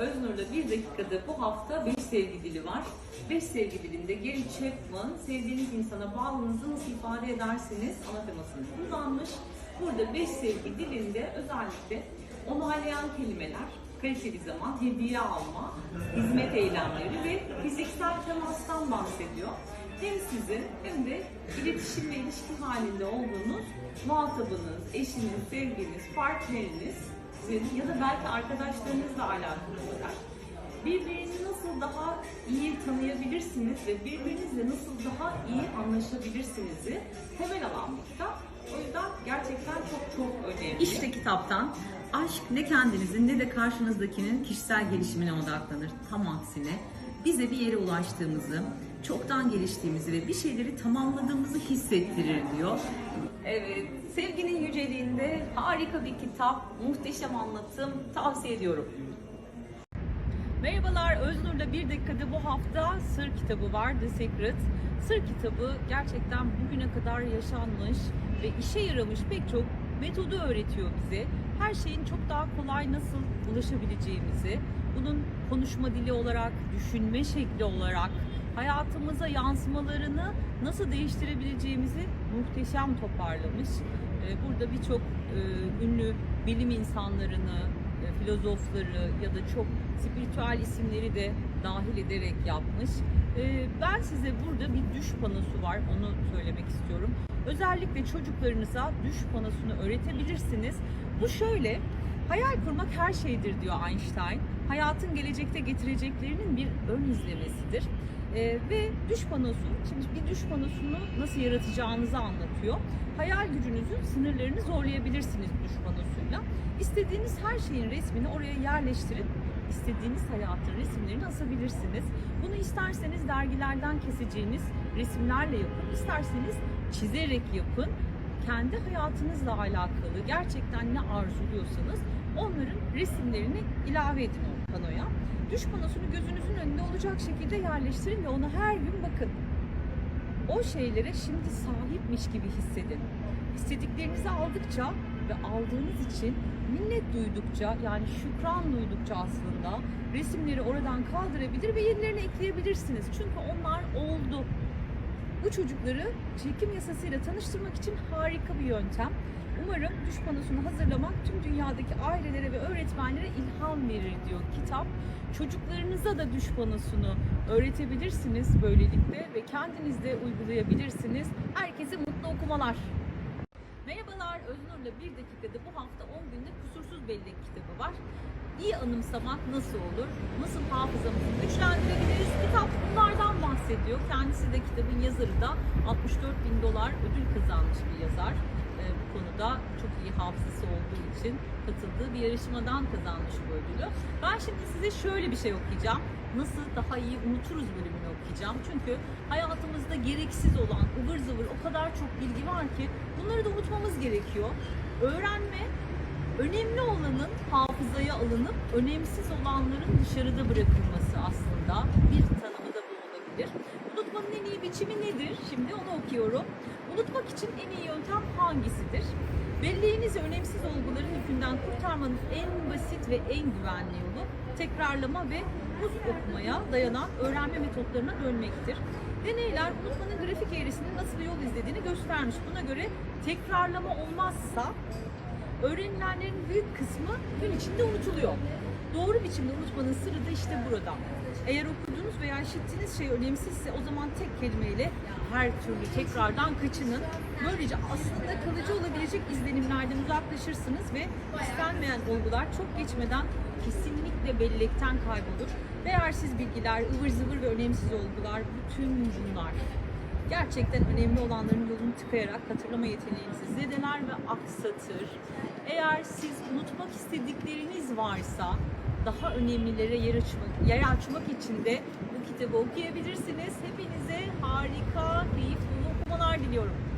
Öznur'la bir dakikada bu hafta 5 sevgi dili var. 5 sevgi dilinde Gary Chapman, sevdiğiniz insana bağlılığınızı nasıl ifade edersiniz ana temasını kullanmış. Burada 5 sevgi dilinde özellikle onaylayan kelimeler, kaliteli zaman, hediye alma, hizmet eylemleri ve fiziksel temastan bahsediyor. Hem sizin hem de iletişim ve ilişki halinde olduğunuz muhatabınız, eşiniz, sevgiliniz, partneriniz ya da belki arkadaşlarınızla alakalı olarak birbirini nasıl daha iyi tanıyabilirsiniz ve birbirinizle nasıl daha iyi anlaşabilirsiniz'i temel alan bir kitap. O yüzden gerçekten çok çok önemli. İşte kitaptan aşk ne kendinizin ne de karşınızdakinin kişisel gelişimine odaklanır. Tam aksine bize bir yere ulaştığımızı, çoktan geliştiğimizi ve bir şeyleri tamamladığımızı hissettirir diyor. Evet, sevginin yüceliğinde harika bir kitap, muhteşem anlatım tavsiye ediyorum. Merhabalar, Öznur'la bir dakikada bu hafta Sır kitabı var, The Secret. Sır kitabı gerçekten bugüne kadar yaşanmış ve işe yaramış pek çok metodu öğretiyor bize. Her şeyin çok daha kolay nasıl ulaşabileceğimizi, bunun konuşma dili olarak, düşünme şekli olarak, hayatımıza yansımalarını nasıl değiştirebileceğimizi muhteşem toparlamış. Ee, Burada birçok e, ünlü bilim insanlarını, e, filozofları ya da çok spiritüel isimleri de dahil ederek yapmış. E, Ben size burada bir düş panosu var, onu söylemek istiyorum. Özellikle çocuklarınıza düş panosunu öğretebilirsiniz. Bu şöyle, hayal kurmak her şeydir diyor Einstein. Hayatın gelecekte getireceklerinin bir ön izlemesidir. E, ve düş panosu, şimdi bir düş panosunu nasıl yaratacağınızı anlatıyor. Hayal gücünüzün sınırlarını zorlayabilirsiniz düş panosuyla. İstediğiniz her şeyin resmini oraya yerleştirip istediğiniz hayatın resimlerini asabilirsiniz. Bunu isterseniz dergilerden keseceğiniz resimlerle yapın, isterseniz çizerek yapın. Kendi hayatınızla alakalı gerçekten ne arzuluyorsanız onların resimlerini ilave edin o panoya. Düş panosunu gözünüzün önünde olacak şekilde yerleştirin ve ona her gün bakın. O şeylere şimdi sahipmiş gibi hissedin. İstediklerinizi aldıkça ve aldığınız için minnet duydukça yani şükran duydukça aslında resimleri oradan kaldırabilir ve yenilerini ekleyebilirsiniz. Çünkü onlar oldu. Bu çocukları çekim yasasıyla tanıştırmak için harika bir yöntem. Umarım düş panosunu hazırlamak tüm dünyadaki ailelere ve öğretmenlere ilham verir diyor kitap. Çocuklarınıza da düş panosunu öğretebilirsiniz böylelikle ve kendiniz de uygulayabilirsiniz. Herkese mutlu okumalar. Merhabalar, Öznur'la bir dakikada bu hafta 10 günde kusursuz bellek kitabı var. İyi anımsamak nasıl olur? Nasıl hafızamızı güçlendirebiliriz? Bahsediyor. Kendisi de kitabın yazarı da 64 bin dolar ödül kazanmış bir yazar. Ee, bu konuda çok iyi hafızası olduğu için katıldığı bir yarışmadan kazanmış bu ödülü. Ben şimdi size şöyle bir şey okuyacağım. Nasıl daha iyi unuturuz bölümünü okuyacağım. Çünkü hayatımızda gereksiz olan ıvır zıvır o kadar çok bilgi var ki bunları da unutmamız gerekiyor. Öğrenme önemli olanın hafızaya alınıp önemsiz olanların dışarıda bırakılması aslında. Bir bu olabilir. Unutmanın en iyi biçimi nedir? Şimdi onu okuyorum. Unutmak için en iyi yöntem hangisidir? Belleğinizi önemsiz olguların yükünden kurtarmanın en basit ve en güvenli yolu tekrarlama ve uz okumaya dayanan öğrenme metotlarına dönmektir. Deneyler unutmanın grafik eğrisinin nasıl bir yol izlediğini göstermiş. Buna göre tekrarlama olmazsa öğrenilenlerin büyük kısmı gün içinde unutuluyor. Doğru biçimde unutmanın sırrı da işte burada. Eğer okuduğunuz veya işittiğiniz şey önemsizse o zaman tek kelimeyle her türlü tekrardan kaçının. Böylece aslında kalıcı olabilecek izlenimlerden uzaklaşırsınız ve istenmeyen olgular çok geçmeden kesinlikle bellekten kaybolur. Değersiz bilgiler, ıvır zıvır ve önemsiz olgular bütün bunlar gerçekten önemli olanların yolunu tıkayarak hatırlama yeteneğinizi zedeler ve aksatır. Eğer siz unutmak istedikleriniz varsa daha önemlilere yer açmak, yer açmak için de bu kitabı okuyabilirsiniz. Hepinize harika, keyifli okumalar diliyorum.